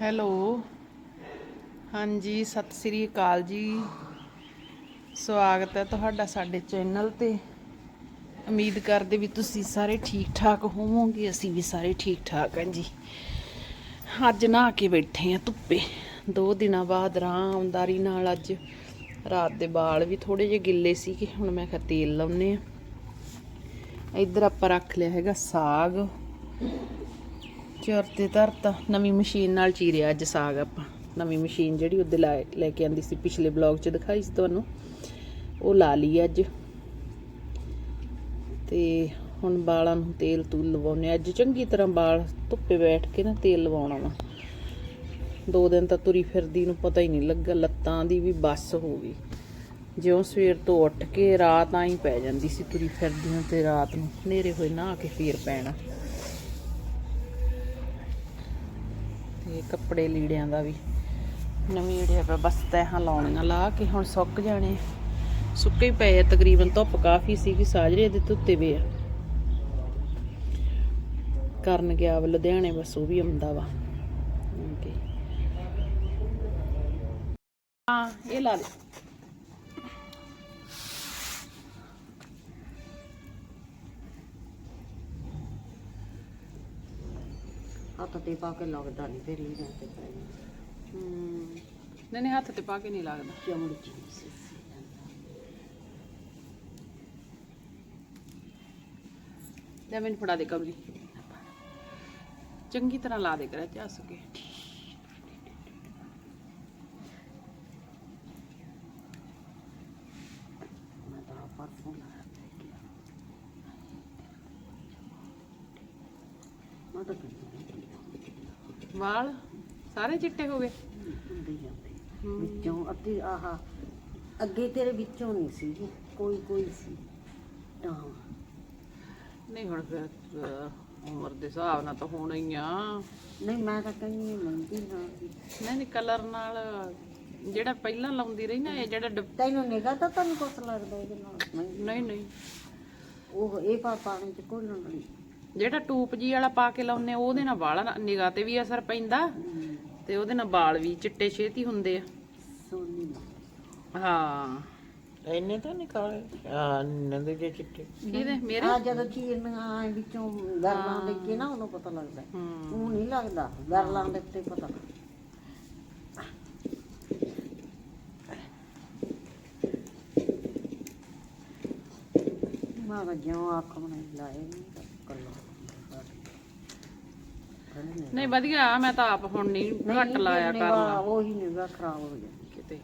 Hello. ਹਾਂਜੀ, ਸਤਿ ਸ੍ਰੀ ਅਕਾਲ ਜੀ। ਸਵਾਗਤ ਹੈ ਤੁਹਾਡਾ ਸਾਡੇ ਚੈਨਲ ਤੇ। ਉਮੀਦ ਕਰਦੇ ਵੀ ਤੁਸੀਂ ਸਾਰੇ ਠੀਕ ਠਾਕ ਹੋਵੋਗੇ, ਅਸੀਂ ਵੀ ਸਾਰੇ ਠੀਕ ਠਾਕ ਹਾਂ ਜੀ। ਅੱਜ ਨਹਾ ਕੇ ਬੈਠੇ ਆ ਧੁੱਪੇ। ਦੋ ਦਿਨਾਂ ਬਾਅਦ ਆਰਾਮਦਾਰੀ ਨਾਲ ਅੱਜ ਰਾਤ ਦੇ ਵਾਲ ਵੀ ਥੋੜੇ ਜਿਹੇ ਗਿੱਲੇ ਸੀਗੇ, ਹੁਣ ਮੈਂ ਕਿਹਾ ਤੇਲ ਲਾਉਨੇ ਆ ਇੱਧਰ ਆਪਾਂ ਰੱਖ ਲਿਆ ਹੈਗਾ ਸਾਗ। ਚਰ ਤੇ ਧਰਤਾ। ਨਵੀਂ ਮਸ਼ੀਨ ਨਾਲ ਚੀਰਿਆ ਅੱਜ ਸਾਗ ਆਪਾਂ। ਨਵੀਂ ਮਸ਼ੀਨ ਜਿਹੜੀ ਉਹਦੇ ਲੈ ਲੈ ਕੇ ਆਂਦੀ ਸੀ ਪਿਛਲੇ ਬਲੌਗ 'ਚ ਦਿਖਾਈ ਸੀ ਤੁਹਾਨੂੰ। ਉਹ ਲਾ ਲਈ ਅੱਜ। ਤੇ ਹੁਣ ਵਾਲਾਂ ਨੂੰ ਤੇਲ ਤੂਲ ਲਵਾਉਣੇ ਅੱਜ ਚੰਗੀ ਤਰ੍ਹਾਂ ਬਾਲ ਧੁੱਪੇ ਬੈਠ ਕੇ ਨਾ ਤੇਲ ਲਵਾਉਣਾ ਵਾ। ਦੋ ਦਿਨ ਤਾਂ ਤੁਰੀ ਫਿਰਦੀ ਨੂੰ ਪਤਾ ਹੀ ਨਹੀਂ ਲੱਗਾ, ਲੱਤਾਂ ਦੀ ਵੀ ਬੱਸ ਹੋ ਗਈ। ਜਿਉਂ ਸਵੇਰ ਤੋਂ ਉੱਠ ਕੇ ਰਾਤ ਆਈ ਪੈ ਜਾਂਦੀ ਸੀ ਤੁਰੀ ਫਿਰਦੀਆਂ ਤੇ ਰਾਤ ਨੂੰ ਹਨੇਰੇ ਹੋਏ ਨਹਾ ਕੇ ਫੇਰ ਪੈਣਾ। ਤੇ ਕੱਪੜੇ ਲੀੜਿਆਂ ਦਾ ਵੀ। ਨਵੀਂ ਪਿਆ ਬਸ ਤੈਹਾਂ ਲਾਉਣੀਆਂ, ਲਾ ਕੇ ਹੁਣ ਸੁੱਕ ਜਾਣੇ ਸੁੱਕੇ ਹੀ ਪਏ ਆ, ਤਕਰੀਬਨ ਧੁੱਪ ਕਾਫੀ ਸੀਗੀ, ਸਾਜਰੇ ਦੇ ਧੁੱਤੇ ਵੇ ਆ। ਕਰਨ ਗਿਆ ਵਾ, ਲੁਧਿਆਣੇ ਬਸ, ਉਹ ਵੀ ਆਉਂਦਾ ਵਾ। ਹਾਂ, ਇਹ ਲਾ ਦੇ ਹੱਥ ਤੇ ਪਾ ਕੇ ਲੱਗਦਾ ਨਹੀਂ ਫਿਰ ਲੀੜਾਂ ਤੇ ਪੈ ਹਮ, ਨਹੀਂ ਨਹੀਂ ਹੱਥ ਤੇ ਪਾ ਕੇ ਨਹੀਂ ਲੱਗਦਾ। ਚਮੜੀ ਚ ਸੀ। ਲੈ ਮੈਨੂੰ ਫੜਾ ਦੇ ਕਬਰੀ ਚੰਗੀ ਤਰ੍ਹਾਂ ਲਾ ਦੇ ਕਰਾ ਚੱਸ ਕੇ ਮੈਂ ਤਾਂ ਪਰਸੋਂ ਲਾਇਆ ਮੈਂ ਤਾਂ ਕਹਿੰਦੀ ਵਾਲ ਸਾਰੇ ਚਿੱਟੇ ਹੋ ਗਏ। ਹੁੰਦੀ ਜਾਂਦੇ ਵਿੱਚੋਂ ਅੱਧੀ ਆਹ ਅੱਗੇ ਤੇਰੇ ਵਿੱਚੋਂ ਨਹੀਂ ਸੀ ਕੋਈ ਕੋਈ ਸੀ। ਤਾਂ। ਨਹੀਂ ਹੁਣ ਫਿਰ ਅਹ, ਉਮਰ ਦੇ ਹਿਸਾਬ ਨਾਲ ਤਾਂ ਹੋਣਾ ਹੀ ਆ। ਨਹੀਂ ਮੈਂ ਤਾਂ ਕਹਿੰਦੀ ਮੰਦੀ ਨਾ ਸੀ। ਨਹੀਂ ਨਹੀਂ ਕਲਰ ਨਾਲ ਜਿਹੜਾ ਪਹਿਲਾਂ ਲਾਉਂਦੀ ਰਹੀ ਨਾ ਇਹ ਜਿਹੜਾ ਡਿਪ- ਤੈਨੂੰ ਨਿਗਾ ਤਾਂ ਤੁਹਾਨੂੰ ਕੁਛ ਲੱਗਦਾ ਇਹਦੇ ਨਾਲ? ਨਹੀਂ ਨਹੀਂ ਨਹੀਂ। ਉਹ ਇਹ ਪਾ ਪਾਣੀ ਚ ਘੋਲਣ ਵਾਲੀ। ਜਿਹੜਾ ਟੂਪ ਜੀ ਵਾਲਾ ਪਾ ਕੇ ਲਾਉਨੇ ਆ, ਉਹਦੇ ਨਾਲ ਵਾਲਾਂ ਨਿਗਾਹ ਤੇ ਵੀ ਅਸਰ ਪੈਂਦਾ ਤੇ ਉਹਦੇ ਨਾਲ ਵਾਲ ਵੀ ਚਿੱਟੇ ਛੇਤੀ ਹੁੰਦੇ ਆ। ਹਾਂ। ਇੰਨੇ ਤਾਂ ਨਹੀਂ ਕਾਲੇ? ਆ ਨੰਦੇ ਜੇ ਚਿੱਟੇ। ਕਿਹਦੇ? ਮੇਰੇ? ਆ ਜਦੋਂ ਚੀਰਨੀਆਂ ਆਏ ਵਿੱਚੋਂ ਗਰਲਾਂ ਦੇ ਕੇ ਨਾ ਉਹਨੂੰ ਪਤਾ ਲੱਗਦਾ। ਹਮ ਉਹ ਨਹੀਂ ਲੱਗਦਾ। ਗਰਲਾਂ ਦੇ ਉੱਤੇ ਪਤਾ ਮੈਂ ਤਾਂ ਜਿਉਂ ਅੱਖ ਬਣਾਈ ਲਾਏ ਨਹੀਂ ਨਹੀਂ ਵਧੀਆ ਮੈਂ ਤਾਂ ਆਪ ਹੁਣ ਨਹੀਂ ਘੱਟ ਲਾਇਆ ਕਰਨਾ ਉਹੀ ਨਿਗਾ ਖਰਾਬ ਹੋ ਜਾਂਦੀ ਕਿਤੇ।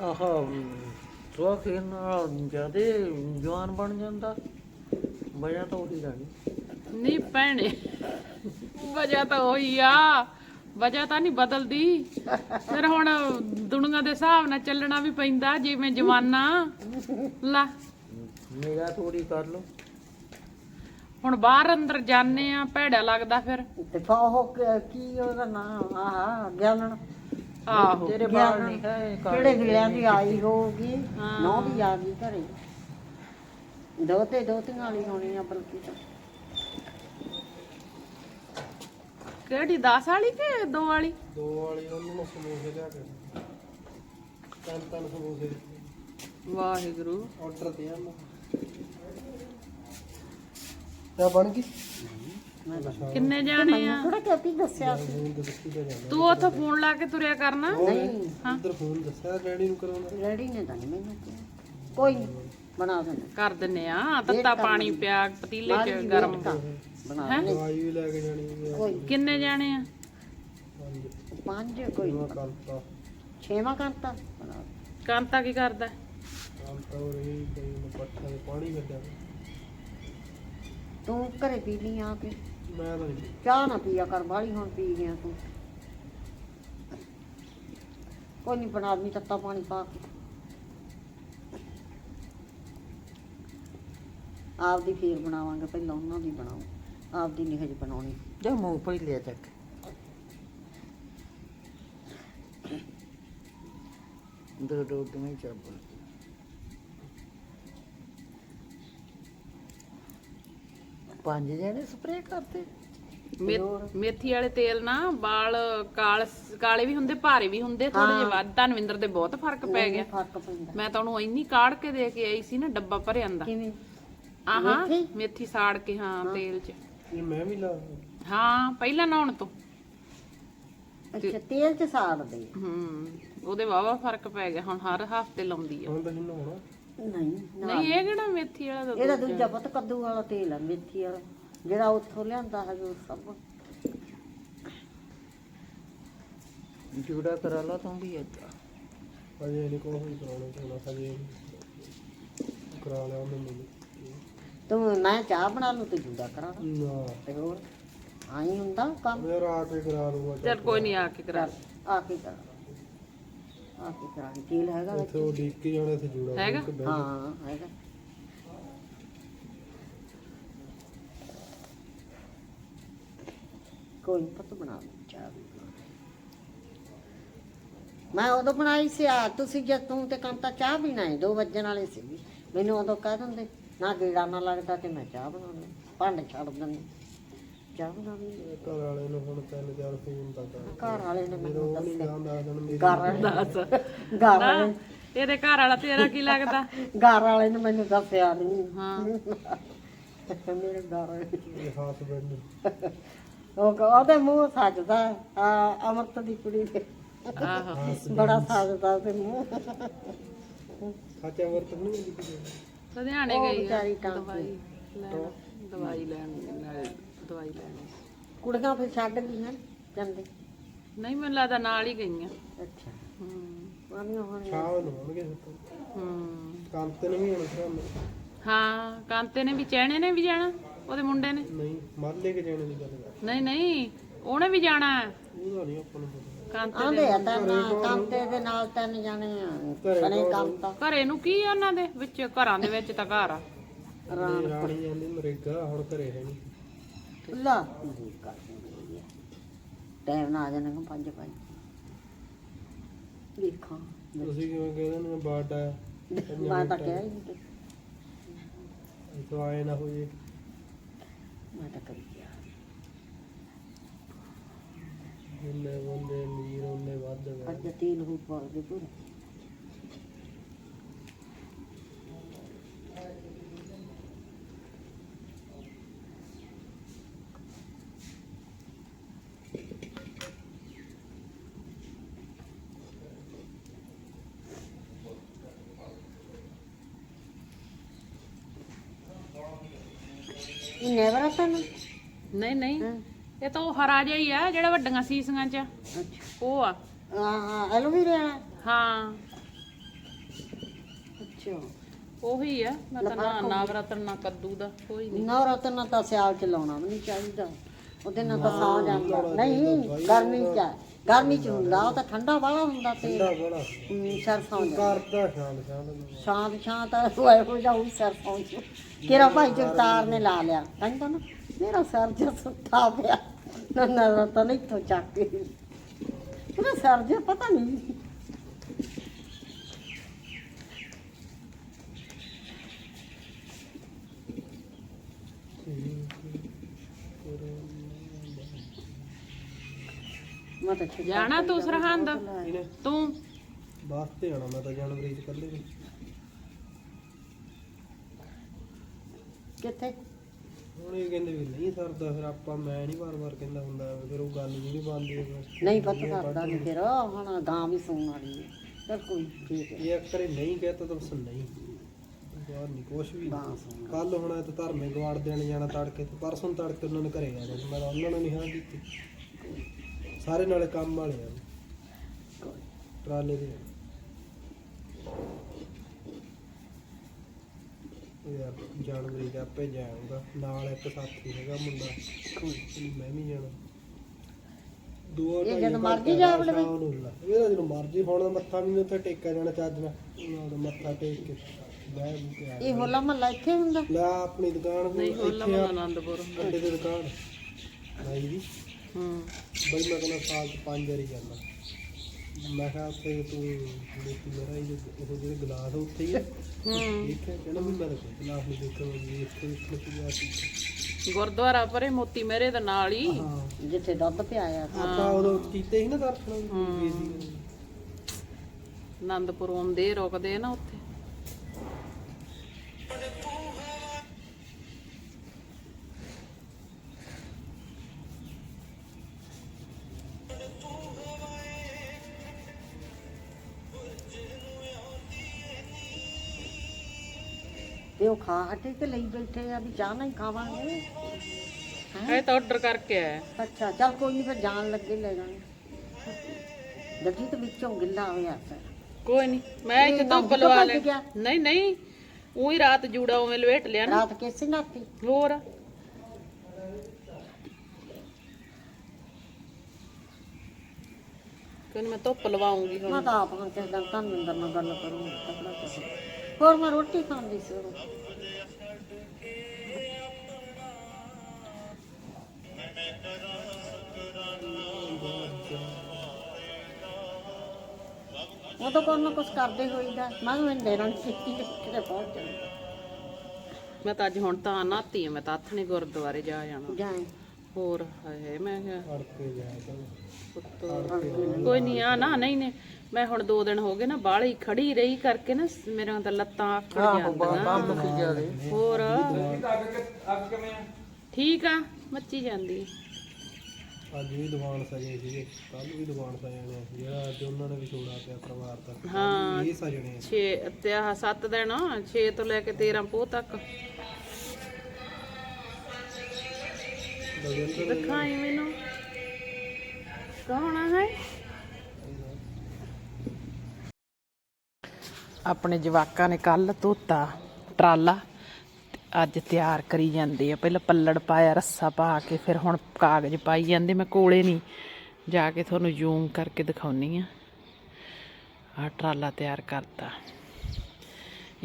ਆਹ ਸੋ ਕੇ ਨਾਲ ਜਿਆਦੇ ਜਵਾਨ ਬਣ ਜਾਂਦਾ। ਵਜ੍ਹਾ ਤਾਂ ਉਹੀ ਰਹੀ ਨਹੀਂ ਭੈਣੇ ਵਜ੍ਹਾ ਤਾਂ ਉਹੀ ਆ। ਵਜ੍ਹਾ ਤਾਂ ਨਹੀਂ ਬਦਲਦੀ। ਫਿਰ ਹੁਣ ਦੁਨੀਆ ਦੇ ਹਿਸਾਬ ਨਾਲ ਚੱਲਣਾ ਵੀ ਪੈਂਦਾ ਜਿਵੇਂ ਜਵਾਨਾ। ਲਾ। ਨਿਗਾਹ ਥੋੜੀ ਕਰ ਲੋ ਹੁਣ ਬਾਹਰ ਅੰਦਰ ਜਾਣੇ ਆ ਭੈੜਾ ਲੱਗਦਾ ਫਿਰ। ਤੇ ਫਾ ਉਹ ਕ- ਕੀ ਉਹਦਾ ਨਾਮ ਆਹ ਗਿਆਨਣ। ਆਹੋ। ਤੇਰੇ ਬਾਲ ਨਹੀਂ ਹੈ ਕਿਹੜੇ ਵੇਲਿਆਂ ਦੀ ਆਈ ਹੋਊਗੀ? ਨੌ ਵੀ ਆ ਗਈ ਘਰੇ। ਦੋ ਤੇ ਦੋ ਤਿੰਨ ਵਾਲੀ ਹੋਣੀ ਆ ਬਲਕਿ। ਤਾਂ ਕਿਹੜੀ 10 ਵਾਲੀ ਕਿ 2 ਵਾਲੀ? ਦੋ ਵਾਲੀ ਉਹਨਾਂ ਨੂੰ ਸਮੋਸੇ ਲਿਆ ਕੇ ਤਿੰਨ ਤਿੰਨ ਸਮੋਸੇ ਵਾਹਿਗੁਰੂ। ਆਰਡਰ ਤੇ ਆ ਤਾਂ ਬਣ ਗਈ? ਕਿੰਨੇ ਜਾਣੇ ਆ? ਥੋੜਾ ਕਿਉਂ ਦੱਸਿਆ ਸੀ। ਫੋਨ ਤੇ ਉੱਥੋਂ ਫੋਨ ਲਾ ਕੇ ਤੁਰਿਆ ਕਰਨਾ? ਨਹੀਂ। ਇੱਧਰ ਫੋਨ ਦੱਸਿਆ ਡੈਡੀ ਨੂੰ ਕਰਾਉਣਾ। ਰੈਡੀ ਨੇ ਤਾਂ ਨਹੀਂ ਮੈਨੂੰ ਕਿਹਾ। ਕੋਈ ਬਣਾ ਦੇਣਾ ਕਰ ਦਿੰਨੇ ਆ। ਤੱਤਾ ਪਾਣੀ ਪਿਆ ਪਤੀਲੇ 'ਚ ਗਰਮ। ਬਣਾ ਹੈਂ? ਦਵਾਈ ਵੀ ਲੈ ਕੇ ਜਾਣੀ ਹੈ ਕੋਈ ਕਿੰਨੇ ਜਾਣੇ ਆ? ਪੰਜ ਕੋਈ ਨਵਾਂ ਕਰਤਾ। ਛੇਵਾਂ ਕਰਤਾ। ਬਣਾ ਦੇ। ਕਾਂਤਾ ਕੀ ਕਰਦਾ? ਕਰਤਾ ਹੋ ਰਹੀ ਕੋਈ ਨੂੰ ਪੱਠਾ ਦੇ ਪਾਣੀ ਕੱਢਿਆ। ਤੂੰ ਘਰੇ ਪੀ ਲਈ ਆ ਕੇ? ਮੈਂ ਤਾਂ ਨਹੀਂ ਚਾਹ ਨਾ ਪੀਆ ਕਰ ਬਾਹਲੀ ਹੁਣ ਪੀ ਗਿਆ ਤੂੰ। ਕੋਈ ਨਹੀਂ ਬਣਾ ਦਨੀ ਤੱਤਾ ਪਾਣੀ ਪਾ ਕੇ। ਆਪਦੀ ਫੇਰ ਬਣਾਵਾਂਗੇ ਪਹਿਲਾਂ ਉਹਨਾਂ ਦੀ ਬਣਾਓ। ਆਪਦੀ ਨਹੀਂ ਹਜੇ ਬਣਾਉਣੀ। ਜਾਂ ਮੂੰਗਫਲੀ ਲਿਆ ਚੱਕ। ਦੋ ਦੋ ਦਿਨ ਚਾਬਲ ਪੰਜ ਜਣੇ ਸਪਰੇਅ ਕਰਦੇ। ਮੇ- ਮੇਥੀ ਵਾਲੇ ਤੇਲ ਨਾ ਵਾਲ ਕਾਲ ਕਾਲੇ ਵੀ ਹੁੰਦੇ ਭਾਰੇ ਵੀ ਹੁੰਦੇ ਥੋੜੇ ਜਿਹੇ ਵੱਧ। ਧਨਵਿੰਦਰ ਦੇ ਬਹੁਤ ਫ਼ਰਕ ਪੈ ਗਿਆ। ਫ਼ਰਕ ਪੈਂਦਾ। ਮੈਂ ਤਾਂ ਉਹਨੂੰ ਇੰਨੀ ਕਾੜ ਕੇ ਦੇ ਕੇ ਆਈ ਸੀ ਨਾ ਡੱਬਾ ਭਰਿਆ ਕਿਵੇਂ? ਆਹਾਂ ਮੇਥੀ? ਮੇਥੀ ਸਾੜ ਕੇ ਹਾਂ ਤੇਲ 'ਚ। ਇਹ ਮੈਂ ਵੀ ਲਾ ਹਾਂ ਪਹਿਲਾਂ ਨਹਾਉਣ ਤੋਂ। ਅੱਛਾ ਤੇਲ ਚ ਸਾੜ ਦੇ ਹੂੰ ਉਹਦੇ ਵਾਵਾ ਫ਼ਰਕ ਪੈ ਗਿਆ ਹੁਣ ਹਰ ਹਫ਼ਤੇ ਲਾਉਂਦੀ ਆ। ਹੁਣ ਤਾਂ ਨਹੀਂ ਨਾ। ਨਹੀਂ ਇਹ ਕਿਹੜਾ ਮੇਥੀ ਵਾਲਾ ਦੁੱਧ ਇਹਦਾ ਦੂਜਾ? ਪੁੱਤ ਕੱਦੂ ਵਾਲਾ ਤੇਲ ਆ ਮੇਥੀ ਵਾਲਾ। ਜਿਹੜਾ ਉੱਥੋਂ ਲਿਆਂਦਾ ਹੈ ਉਹ ਸਭ। ਜੂੜਾ ਕਰਾ ਲਾ ਤੂੰ ਵੀ ਏਦਾਂ ਅਜੇ ਨਹੀਂ ਕੋਈ ਵੀ ਕਰਾਉਣਾ ਚਾਹੁੰਦਾ ਹਜੇ ਕਰਾ ਲਿਆ ਉਹਨੇ ਮੈਨੂੰ। ਤੂੰ ਮੈਂ ਚਾਹ ਬਣਾ ਲੂ ਤੇ ਜੂਦਾ ਕਰਾ ਲਾ ਨਾ ਤੇ ਹੋਰ ਆਈ ਹੁੰਦਾ ਕੰਮ ਮੇਰਾ ਆ ਕੇ ਕਰਾ ਲੂਗਾ ਚੱਲ ਕੋਈ ਨਹੀਂ ਆ ਕੇ ਕਰਾ ਚੱਲ ਆ ਕੇ ਕਰਾ ਆ ਕੇ ਕਰਾ ਤੇਲ ਹੈਗਾ ਵਿੱਚ? ਇੱਥੇ ਉਹ ਡੀਕ ਕੇ ਜਾਣਾ ਇੱਥੇ ਜੂੜਾ ਹੈਗਾ? ਇੱਕ ਬਹਿ ਜਾ। ਹਾਂ ਹੈਗਾ ਕੋਈ ਪਤ ਬਣਾ ਲਓ ਚਾਹ ਵੀ। ਮੈਂ ਉਦੋਂ ਬਣਾਈ ਸੀ ਆ ਤੁਸੀਂ ਜੇ ਤੂੰ ਤੇ ਕੰਮ ਤਾਂ ਚਾਹ ਵੀ ਨਹੀਂ 2 ਵਜਣ ਵਾਲੇ ਸੀ ਮੈਨੂੰ ਉਦੋਂ ਕਹਿ ਦਿੰਦੇ ਨਾ ਗੇੜਾ ਨਾ ਲੱਗਦਾ ਤੇ ਮੈਂ ਚਾਹ ਬਣਾਉਣੀ ਭਾਂਡੇ ਛੱਡ ਦਿੰਦੀ। ਚਾਹ ਬਣਾਉਣੀ ਇਹ ਘਰ ਵਾਲੇ ਨੂੰ ਹੁਣ ਤਿੰਨ ਚਾਰ ਫੋਨ ਤੱਕ ਘਰ ਵਾਲੇ ਨੇ ਮੈਨੂੰ ਨਹੀਂ ਦੱਸਿਆ। ਘਰ ਵਾਲੇ ਦੱਸ ਘਰ ਨਾ ਵਾਲੇ ਤੇਰੇ ਘਰ ਵਾਲਾ ਤੇਰਾ ਕੀ ਲੱਗਦਾ? ਘਰ ਵਾਲੇ ਨੇ ਮੈਨੂੰ ਦੱਸਿਆ ਨਹੀਂ। ਹਾਂ। ਮੇਰੇ ਘਰ ਵਾਲੇ ਇਹ ਹਸਬੰਡ ਉਹ ਉਹਦੇ ਮੂੰਹ ਸੱਜਦਾ ਆ ਅਮਰਤ ਦੀ ਕੁੜੀ ਦੇ। ਆਹੋ। ਬੜਾ ਸੱਜਦਾ ਤੇ ਮੂੰਹ। ਸੱਚਾ ਵਰਤ ਨਹੀਂ ਮਿਲਦੀ ਕਿਸੇ ਲੁਧਿਆਣੇ ਉਹ ਗਈ ਆ। ਵਿਚਾਰੀ ਟਾਂਕੀ। ਦਵਾਈ ਲੈਣ। ਦਵਾਈ ਲੈਣ ਨਾਲ ਦਵਾਈ ਲੈਣ। ਕੁੜੀਆਂ ਫਿਰ ਛੱਡ ਗਈਆਂ ਜਾਂਦੇ? ਨਹੀਂ ਮੈਨੂੰ ਲੱਗਦਾ ਨਾਲ ਹੀ ਗਈਆਂ। ਅੱਛਾ। ਹੂੰ। ਆਨੀਆਂ ਹੁਣ ਸ਼ਾਮ ਨੂੰ ਹੋਣਗੇ ਹੂੰ। ਕੰਮ ਤੇ ਨਹੀਂ ਹੋਣਾ ਸ਼ਾਮ ਨੂੰ ਹਾਂ ਕਾਂਤੇ ਨੇ ਵੀ ਚਹਿਣੇ ਨੇ ਵੀ ਜਾਣਾ ਉਹਦੇ ਮੁੰਡੇ ਨੇ? ਨਹੀਂ ਮਾਲੇ ਕੇ ਜਾਣੇ ਦੀ ਗੱਲ ਕਰ। ਨਹੀਂ ਨਹੀਂ। ਉਹਨੇ ਵੀ ਜਾਣਾ ਹੈ? ਉਹਦਾ ਨਹੀਂ ਆਪਾਂ ਨੂੰ ਪਤਾ। ਕਾਂਤੇ ਆਂਦੇ ਆ ਤਾਂ ਕੰਮ ਤੇ ਦੇ ਨਾਲ ਤਿੰਨ ਜਾਣੇ ਆ। ਬਣੇ ਕੰਮ ਤਾਂ। ਘਰੇ ਨੂੰ ਕੀ ਆ ਉਹਨਾਂ ਦੇ? ਵਿੱਚ ਘਰਾਂ ਦੇ ਵਿੱਚ ਤਾਂ ਘਰ ਆ। ਰਾਣੀ ਜਾਂਦੀ ਮਰੇਗਾ ਹੁਣ ਘਰੇ ਹੈ ਨਹੀਂ। ਲਾ ਟਾਈਮ ਨਾਲ ਆ ਜਾਣਾ ਪੰਜ ਪੰਜ। ਦੇਖਾਂ ਤੁਸੀਂ ਕਿਵੇਂ ਕਹਿੰਦੇ ਨੇ ਬਾਟ ਆ। ਮੈਂ ਤਾਂ ਕਹਿ ਰਹੀ ਸੀ, ਇਥੋਂ ਆਏ ਨਾ ਹੋਏ ਮੈਂ ਤਾਂ ਕਰੀ ਜਿੰਨੇ ਬੰਦੇ ਨੀਰ ਉਹਨੇ ਵੱਧ ਗਏ ਅੱਜ ਤੀਨ ਹੋ ਪਾ ਦੇ ਪੂਰੇ ਇਹ ਨੇਵਰਾ ਤਾਂ ਨਹੀਂ ਨਹੀਂ। ਇਹ ਤਾਂ ਉਹ ਹਰਾ ਜਿਹਾ ਹੀ ਆ ਜਿਹੜਾ ਵੱਡੀਆਂ ਸੀਸੀਆਂ 'ਚ। ਆ। ਅੱਛਾ। ਉਹ ਆ। ਹਾਂ ਐਲੋਵੇਰਾ ਹਾਂ। ਅੱਛਾ। ਉਹੀ ਆ ਮੈਂ ਤਾਂ ਨਾ ਨਵਰਤਨ ਨਾ ਕੱਦੂ ਦਾ ਕੋਈ ਨਹੀਂ। ਨਵਰਤਨ ਤਾਂ ਸਿਆਲ ਚ ਲਾਉਣਾ ਵੀ ਨਹੀਂ ਚਾਹੀਦਾ। ਉਹਦੇ ਨਾਲ ਤਾਂ ਸੌ ਜਾਂਦਾ। ਨਹੀਂ ਗਰਮੀ ਚ ਆ। ਗਰਮੀ ਚ ਹੁੰਦਾ ਉਹ ਤਾਂ ਠੰਡਾ ਵਾਲਾ ਹੁੰਦਾ ਤੇ ਠੰਡਾ ਬੜਾ ਹਮ, ਸਰਸੋਂ ਦਾ ਕਰਦਾ ਸ਼ਾਨ ਨੂੰ। ਸ਼ਾਂਤ ਸ਼ਾਂਤ ਹੋਏ ਹੋ ਜਾਊ ਸਰਸੋਂ ਚ ਕਿਰਾ ਭਾਈ ਜਗਤਾਰ ਨੇ ਲਾ ਲਿਆ। ਕਹਿੰਦਾ ਨਾ ਮੇਰਾ ਸਰ ਜਿਹਾ ਸੁੱਤਾ ਪਿਆ। ਨਾ ਨਵਰਤਨ ਇੱਥੋਂ ਚੱਕ ਕੇ ਉਹਦਾ ਸਰ ਜਿਹਾ ਪਤਾ ਨਹੀਂ। ਮੈਂ ਤਾਂ ਜਾਣਾ ਤੂੰ ਸਰਹੰਦ ਤੂੰ? ਬਾਸ ਤੇ ਆਣਾ ਮੈਂ ਤਾਂ ਜਨਵਰੀ ਚ ਕੱਲੇ ਨੂੰ ਕਿੱਥੇ ਹੁਣ ਇਹ ਕਹਿੰਦੇ ਵੀ ਨਹੀਂ ਸਰਦਾ ਫਿਰ ਆਪਾਂ ਮੈਂ ਨਹੀਂ ਵਾਰ-ਵਾਰ ਕਹਿੰਦਾ ਹੁੰਦਾ ਫਿਰ ਉਹ ਗੱਲ ਵੀ ਨਹੀਂ ਬਣਦੀ ਫਿਰ। ਨਹੀਂ ਪਤਾ ਕਰਦਾ ਨਹੀਂ। ਫਿਰ ਹੁਣ ਗਾਂ ਵੀ ਸੁਣਨ ਵਾਲੀ ਹੈ। ਚਲ ਕੋਈ ਠੀਕ ਹੈ। ਇਹ ਅਕਰੇ ਨਹੀਂ ਕਹਤਾ ਤਾਂ ਬਸ ਨਹੀਂ। ਯਾਰ ਨਹੀਂ ਕੁਛ ਵੀ ਗਾਂ ਸੁਣ ਕੱਲ ਹੁਣ ਇਹ ਤਾਂ ਧਰਮੇ ਗਵਾੜ ਦੇਣ ਜਾਣਾ ਤੜਕੇ ਤੇ ਪਰਸੋਂ ਨੂੰ ਤੜਕੇ ਉਹਨਾਂ ਨੇ ਘਰੇ ਆ ਜਾਣਾ ਮੈਂ ਤਾਂ ਉਹਨਾਂ ਨੂੰ ਨਹੀਂ ਹਾਂ ਦਿੱਤੀ ਸਾਰੇ ਨਾਲੇ ਕੰਮ ਵਾਲੇ ਆ। ਟਰਾਲੇ ਦੇ ਉਹ ਜਨਵਰੀ ਦਾ ਆਪੇ ਜਾਊਂਗਾ। ਨਾਲ ਇੱਕ ਸਾਥੀ ਹੈਗਾ ਮੁੰਡਾ। ਮੈਂ ਵੀ ਜਾਣਾ। ਦੋ ਇਹ ਜਦੋਂ ਮਰਜ਼ੀ ਜਾ। ਇਹਦਾ ਜਦੋਂ ਮਰਜ਼ੀ ਹੁਣ ਮੱਥਾ ਵੀ ਉੱਥੇ ਟੇਕਿਆ ਜਾਣਾ ਚੱਜ ਨਾਲ। ਮੱਥਾ ਟੇਕ ਕੇ ਇਹ ਹੋਲਾ ਮਹੱਲਾ ਇੱਥੇ ਹੁੰਦਾ? ਲੈ ਆਪਣੀ ਦੁਕਾਨ ਨਹੀਂ ਹੋਲਾ ਮਨ ਆਨੰਦਪੁਰ ਅੱਡੇ ਦੀ ਦੁਕਾਨ। ਭਾਈ ਦੀ ਹੂੰ। ਬਈ ਮੈਂ ਕਹਿੰਦਾ ਸਾਲ ਚ ਪੰਜ ਵਾਰੀ ਜਾਂਦਾ। ਮੈਂ ਕਿਹਾ ਉੱਥੇ ਤੂੰ ਮੋਤੀ ਮੇਰਾ ਹੀ ਉਹ ਜਿਹੜੇ ਗਲਾਸ ਉੱਥੇ ਹੀ ਆ। ਹੂੰ। ਦੇਖਿਆ ਕਹਿੰਦਾ ਵੀ ਮੈਂ ਤਾਂ ਕੋਈ ਗਲਾਸ ਨਹੀਂ ਦੇਖਿਆ ਵੀ ਇੱਥੇ ਇੱਥੇ ਗਿਆ ਸੀ। ਗੁਰਦੁਆਰਾ ਪਰੇ ਮੋਤੀ ਮੇਰੇ ਦੇ ਨਾਲ ਹੀ। ਹਾਂ। ਜਿੱਥੇ ਦੁੱਧ ਪਿਆਇਆ ਸੀ। ਆਪਾਂ ਉਦੋਂ ਕੀਤੇ ਸੀ ਨਾ ਦਰਸ਼ਨ। ਗਏ ਸੀ ਆਨੰਦਪੁਰ ਆਉਂਦੇ ਰੁਕਦੇ ਨਾ ਉੱਥੇ। ਤੇ ਉਹ ਖਾ ਹਟੇ ਕੇ ਲਈ ਬੈਠੇ ਆ ਵੀ ਚਾਹ ਨਹੀਂ ਖਾਵਾਂਗੇ। ਇਹ ਤਾਂ ਆਰਡਰ ਕਰਕੇ ਆਇਆ। ਅੱਛਾ ਚੱਲ ਕੋਈ ਨਹੀਂ ਫਿਰ ਜਾਣ ਲੱਗੇ ਲੈ ਜਾਣਾ। ਗੱਡੀ ਤੇ ਵਿੱਚੋਂ ਗਿੱਲਾ ਹੋਇਆ ਸਰ ਕੋਈ ਨਹੀਂ ਮੈਂ ਇੱਥੇ ਧੁੱਪ ਨੰਗ ਲਵਾ ਲੈ ਗਿਆ। ਨਹੀਂ ਨਹੀਂ ਉਹੀ ਰਾਤ ਜੂੜਾ ਉਵੇਂ ਲਵੇਟ ਲਿਆ ਨਾ। ਰਾਤ ਕੈਸੇ ਨਾਤੀ ਹੋਰ? ਨੀ, ਮੈਂ ਧੁੱਪ ਲਵਾਉਂਗੀ ਮੈਂ ਹੁਣ ਤਾਂ ਆਪ ਹਾਂ ਕਿਸ ਦਿਨ ਤਾਂ ਮਿੰਦਰ ਨਾਲ ਗੱਲ ਕਰੂੰ ਤਕੜਾ ਕਿਸੇ ਹੋਰ ਮੈਂ ਰੋਟੀ ਖਾਂਦੀ ਸੀ ਉਦੋਂ। ਉਹ ਤਾਂ ਕੋਈ ਨਾ ਕੁਛ ਕਰਦੇ ਹੋਈਦਾ। ਮੈਂ ਵੀ ਦੇਰਾਂ ਕੀਤੀ ਕਿਤੇ ਪਹੁੰਚ ਜਾਣਾ। ਮੈਂ ਤਾਂ ਅੱਜ ਹੁਣ ਤਾਂ ਨਾਤੀ ਆ ਮੈਂ ਤਾਂ ਨੇ ਗੁਰਦੁਆਰੇ ਜਾ ਜਾਣਾ। ਜਾਏ। ਹੋਰ ਹਾਏ ਮੈਂ ਕਿਹਾ ਪੁੱਤ ਕੋਈ ਨਹੀਂ ਆ ਨਾ ਨਹੀਂ ਨੇ ਮੈਂ ਹੁਣ 2 ਦਿਨ ਹੋ ਗਏ ਨਾ ਬਾਹਲੀ ਖੜੀ ਰਹੀ ਕਰਕੇ ਨਾ ਮੇਰੀਆਂ ਤਾਂ ਲੱਤਾਂ ਆਕੜ ਜਾਂਦੀਆਂ ਹੋਰ ਠੀਕ ਆ ਮੱਚੀ ਜਾਂਦੀ ਆ। ਅੱਜ ਵੀ ਦੁਕਾਨ ਸਜੇ ਸੀਗੇ ਕੱਲ ਵੀ ਦੁਕਾਨ ਸਜਾਣੇ ਆ। ਜਿਹੜਾ ਅੱਜ ਉਹਨਾਂ ਨੇ ਵਿਛੋੜਾ ਪਿਆ ਪਰਿਵਾਰ ਦਾ ਹਾਂ ਇਹ ਸਜਣੇ ਆ। 6 ਤੇ ਆਹ 7 ਦਿਨ 6 ਤੋਂ ਲੈ ਕੇ 13 ਪੋਹ ਤੱਕ ਦਿਖਾਈ ਮੈਨੂੰ। ਕੌਣ ਹੈ ਆਪਣੇ ਜਵਾਕਾਂ ਨੇ ਕੱਲ ਧੋਤਾ ਟਰਾਲਾ, ਤੇ ਅੱਜ ਤਿਆਰ ਕਰੀ ਜਾਂਦੇ ਆ। ਪਹਿਲਾਂ ਪੱਲੜ ਪਾਇਆ, ਰੱਸਾ ਪਾ ਕੇ, ਫਿਰ ਹੁਣ ਕਾਗਜ਼ ਪਾਈ ਜਾਂਦੇ। ਮੈਂ ਕੋਲੇ ਨਹੀਂ। ਜਾ ਕੇ ਤੁਹਾਨੂੰ ਜ਼ੂਮ ਕਰਕੇ ਦਿਖਾਉਣੀ ਆ। ਆ ਟਰਾਲਾ ਤਿਆਰ ਕਰਤਾ।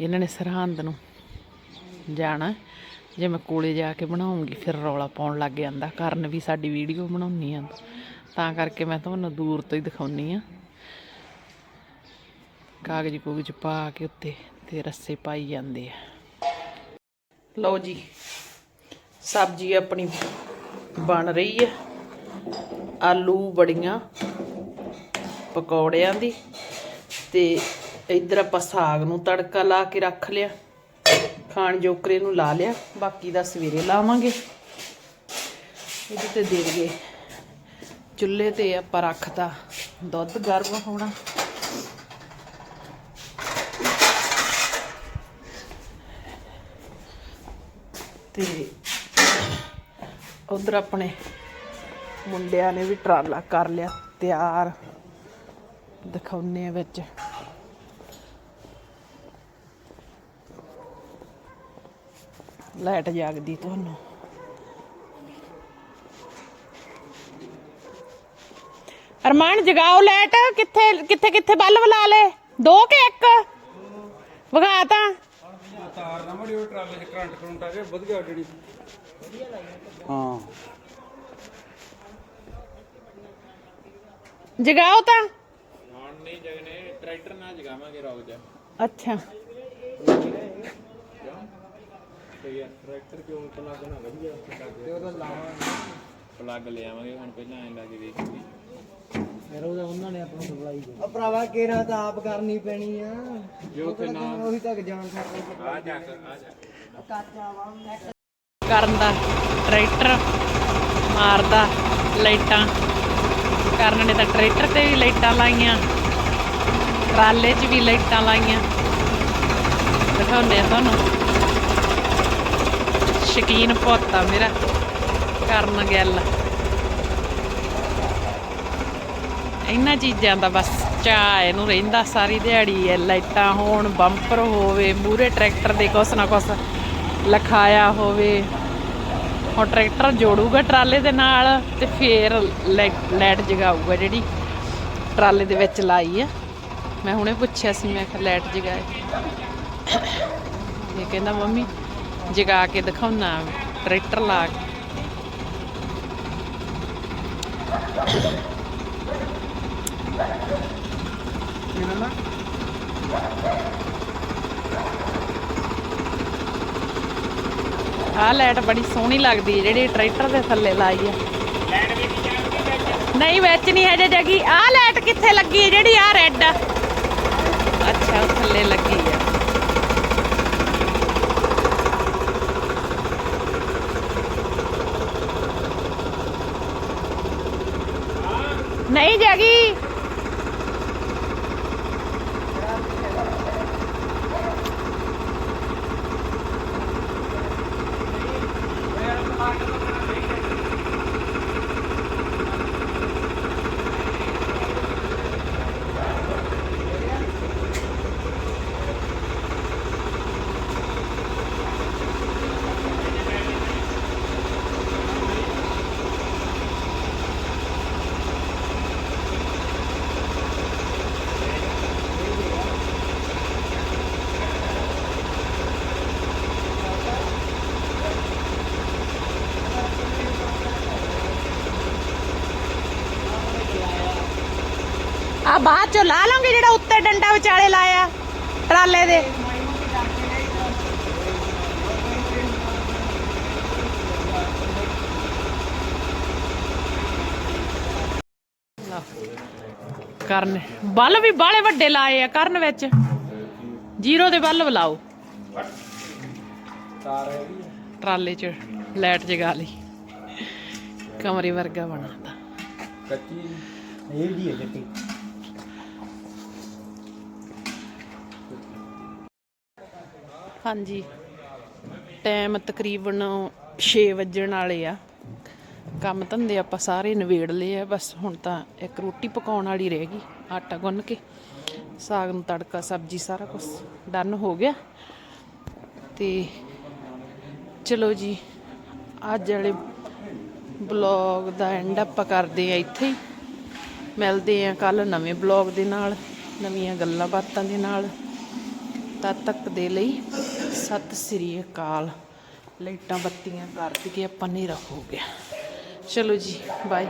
ਇਹਨਾਂ ਨੇ ਸਰਹੰਦ ਨੂੰ ਜਾਣਾ। ਜੇ ਮੈਂ ਕੋਲੇ ਜਾ ਕੇ ਬਣਾਉਂਗੀ, ਫਿਰ ਰੌਲਾ ਪਾਉਣ ਲੱਗ ਜਾਂਦਾ। ਕਰਨ ਵੀ ਸਾਡੀ ਵੀਡੀਓ ਬਣਾਉਣੀ ਆ ਤਾਂ। ਕਰਕੇ ਮੈਂ ਤੁਹਾਨੂੰ ਦੂਰ ਤੋਂ ਹੀ ਦਿਖਾਉਣੀ ਆ। ਕਾਗਜ਼ ਕੂਗਜ਼ ਪਾ ਕੇ ਉੱਤੇ ਤੇ ਰੱਸੇ ਪਾਈ ਜਾਂਦੇ ਆ। ਲਓ ਜੀ, ਸਬਜ਼ੀ ਆਪਣੀ ਬਣ ਰਹੀ ਹੈ ਆਲੂ ਬੜੀਆਂ ਪਕੌੜਿਆਂ ਦੀ ਤੇ ਇੱਧਰ ਆਪਾਂ ਸਾਗ ਨੂੰ ਤੜਕਾ ਲਾ ਕੇ ਰੱਖ ਲਿਆ। ਖਾਣ ਜੋਕਰੇ ਨੂੰ ਲਾ ਲਿਆ, ਬਾਕੀ ਦਾ ਸਵੇਰੇ ਲਾਵਾਂਗੇ। ਇਹਦੇ ਤੇ ਦੇ ਦਈਏ। ਚੁੱਲ੍ਹੇ ਤੇ ਆਪਾਂ ਰੱਖਤਾ ਦੁੱਧ ਗਰਮ ਹੋਣਾ। ਤੇ ਉਧਰ ਆਪਣੇ ਮੁੰਡਿਆਂ ਨੇ ਵੀ ਟਰਾਲਾ ਕਰ ਲਿਆ, ਤਿਆਰ। ਦਿਖਾਉਨੇ ਵਿੱਚ। ਲਾਈਟ ਜਾਗਦੀ ਤੁਹਾਨੂੰ। ਅਰਮਾਨ ਜਗਾਓ ਲਾਈਟ। ਕਿੱਥੇ ਕਿੱਥੇ ਕਿੱਥੇ ਬੱਲਬ ਲਾ ਲੈ? ਦੋ ਕਿ ਇੱਕ? ਵਗਾ ਤਾਂ। ਤਾਰ ਨਾ ਮੜੀ ਉਹ ਟਰਾਲੇ 'ਚ ਕਰੰਟ ਕਰੰਟ ਆ ਕੇ ਵਧੀਆ ਜਿਹੜੀ ਹਾਂ ਜਗਾਓ ਤਾਂ। ਹੁਣ ਨਹੀਂ ਜਗਨੇ ਟਰੈਕਟਰ ਨਾਲ ਜਗਾਵਾਂਗੇ ਰੋਕ ਜਾ। ਅੱਛਾ। ਤੇ ਯਾਰ ਟਰੈਕਟਰ ਕਿਉਂ ਪਲੱਗ ਨਾ ਵਧੀਆ? ਤੇ ਉਹਦਾ ਲਾਵਾਂਗੇ। ਪਲੱਗ ਲੈ ਆਵਾਂਗੇ ਹੁਣ ਪਹਿਲਾਂ ਐਂ ਲਾ ਕੇ ਦੇਖੀਏ ਭਰਾਵਾ ਕੇਰਾ ਤਾਂ ਆਪ ਕਰਨੀ ਪੈਣੀ ਆ? ਜੇ ਉੱਥੇ ਨਾ ਉਹੀ ਤੱਕ ਜਾਣ ਸਕਦਾ। ਆ ਜਾ ਆ ਜਾ। ਕਰਨ ਦਾ ਟਰੈਕਟਰ ਮਾਰਦਾ ਲਾਈਟਾਂ। ਕਰਨ ਨੇ ਤਾਂ ਟਰੈਕਟਰ ਤੇ ਵੀ ਲਾਈਟਾਂ ਲਾਈਆਂ। ਟਰਾਲੇ 'ਚ ਵੀ ਲਾਈਟਾਂ ਲਾਈਆਂ। ਦਿਖਾਉਂਦੇ ਆ ਤੁਹਾਨੂੰ। ਸ਼ਕੀਨ ਪੁੱਤ ਆ ਮੇਰਾ ਕਰਨ ਗੱਲ ਇਹਨਾਂ ਚੀਜ਼ਾਂ ਦਾ ਬਸ ਚਾਅ ਇਹਨੂੰ ਰਹਿੰਦਾ ਸਾਰੀ ਦਿਹਾੜੀ ਐ ਲਾਈਟਾਂ ਹੋਣ ਬੰਪਰ ਹੋਵੇ ਮੂਰੇ ਟਰੈਕਟਰ ਦੇ ਕੁਛ ਨਾ ਕੁਛ ਲਖਾਇਆ ਹੋਵੇ ਹੁਣ ਟਰੈਕਟਰ ਜੋੜੂਗਾ ਟਰਾਲੇ ਦੇ ਨਾਲ ਤੇ ਫੇਰ ਲਾਈਟ ਜਗਾਊਗਾ ਜਿਹੜੀ ਟਰਾਲੇ ਦੇ ਵਿੱਚ ਲਾਈ ਆ ਮੈਂ ਹੁਣੇ ਪੁੱਛਿਆ ਸੀ ਮੈਂ ਕਿਹਾ ਲਾਈਟ ਜਗਾਏ ਇਹ ਕਹਿੰਦਾ ਮੰਮੀ ਜਗਾ ਕੇ ਦਿਖਾਉਣਾ ਟਰੈਕਟਰ ਲਾ ਕੇ। ਆਹ ਲਾਈਟ ਬੜੀ ਸੋਹਣੀ ਲੱਗਦੀ ਹੈ ਜਿਹੜੀ ਟਰੈਕਟਰ ਦੇ ਥੱਲੇ ਲਾਈ ਆ। ਨਹੀਂ ਵਿੱਚ। ਨਹੀਂ ਹਜੇ ਜਗੀ। ਆਹ ਲਾਈਟ ਕਿੱਥੇ ਲੱਗੀ ਹੈ ਜਿਹੜੀ ਆ ਰੈੱਡ ਆ? ਅੱਛਾ ਉਹ ਥੱਲੇ ਲੱਗੀ। ਆ ਨਹੀਂ ਜਗੀ ਆ ਬਾਅਦ ਚੋਂ ਲਾ ਲਾਂਗੇ ਜਿਹੜਾ ਉੱਤੇ ਡੰਡਾ ਵਿਚਾਲੇ ਲਾਇਆ, ਟਰਾਲੇ ਦੇ। ਕਰਨ, ਬੱਲ ਵੀ ਬਾਲੇ ਵੱਡੇ ਲਾਏ ਆ ਕਰਨ ਵਿੱਚ। ਜ਼ੀਰੋ ਦੇ ਬੱਲ ਲਾਓ ਟਰਾਲੇ 'ਚ ਲਾਈਟ ਜਗਾ ਲਈ। ਕਮਰੇ ਵਰਗਾ ਬਣਾਤਾ। ਕੱਚੀ, ਇਹ ਜੀ ਹੈ ਜੱਟੀ। ਹਾਂਜੀ। ਟਾਈਮ ਤਕਰੀਬਨ 6 ਵੱਜਣ ਵਾਲੇ ਆ। ਕੰਮ ਧੰਦੇ ਆਪਾਂ ਸਾਰੇ ਨਿਬੇੜ ਲਏ ਆ, ਬਸ ਹੁਣ ਤਾਂ ਇੱਕ ਰੋਟੀ ਪਕਾਉਣ ਵਾਲੀ ਰਹਿ ਗਈ, ਆਟਾ ਗੁੰਨ ਕੇ, ਸਾਗ ਨੂੰ ਤੜਕਾ, ਸਬਜ਼ੀ ਸਾਰਾ ਕੁਝ ਡਨ ਹੋ ਗਿਆ। ਤੇ ਚਲੋ ਜੀ, ਅੱਜ ਵਾਲੇ ਬਲੌਗ ਦਾ ਐਂਡ ਆਪਾਂ ਕਰਦੇ ਆ ਇੱਥੇ ਹੀ। ਮਿਲਦੇ ਆ ਕੱਲ ਨਵੇਂ ਬਲੌਗ ਦੇ ਨਾਲ, ਨਵੀਆਂ ਗੱਲਾਂ ਬਾਤਾਂ ਦੇ ਨਾਲ। ਤਦ ਤੱਕ ਦੇ ਲਈ ਸਤਿ ਸ੍ਰੀ ਅਕਾਲ। ਲਾਈਟਾਂ ਬੱਤੀਆਂ ਕਰ ਕੇ ਆਪਾਂ ਹਨੇਰਾ ਹੋ ਗਿਆ। ਚਲੋ ਜੀ ਬਾਏ